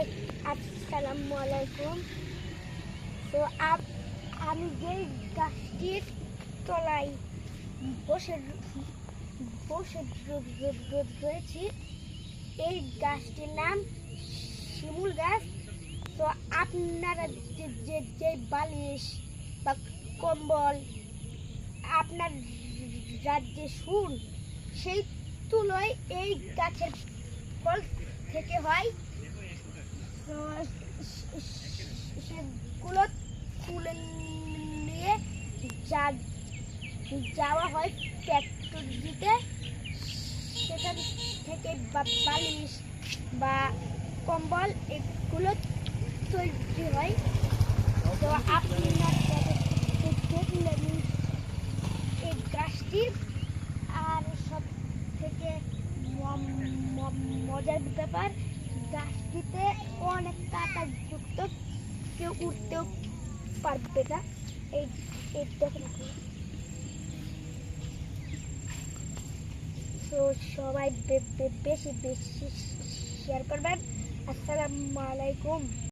আসসালামু আলাইকুম তো আপ- আমি যে গাছটির তলায় বসে বসে রয়েছি, এই গাছটির নাম শিমুল গাছ। তো আপনারা যে যে যে বালিশ বা কম্বল আপনার রাজ্যে শুন, সেই তুলোয় এই গাছের ফল থেকে হয় তো সে- সে- সেগুলো তুলে নিয়ে যা যাওয়া হয় ফ্যাক্টরিতে সেখান থেকে বালিশ বা কম্বল এগুলো তৈরি হয়। তো আপনারা দেখলেন এই গাছটি আর সব থেকে মজার ব্যাপার, গাছটিতে অনেক কাটা যুক্ত, কেউ উঠতেও পারবে না। এই সবাই বেশি বেশি শেয়ার করবেন। আসসালামু আলাইকুম।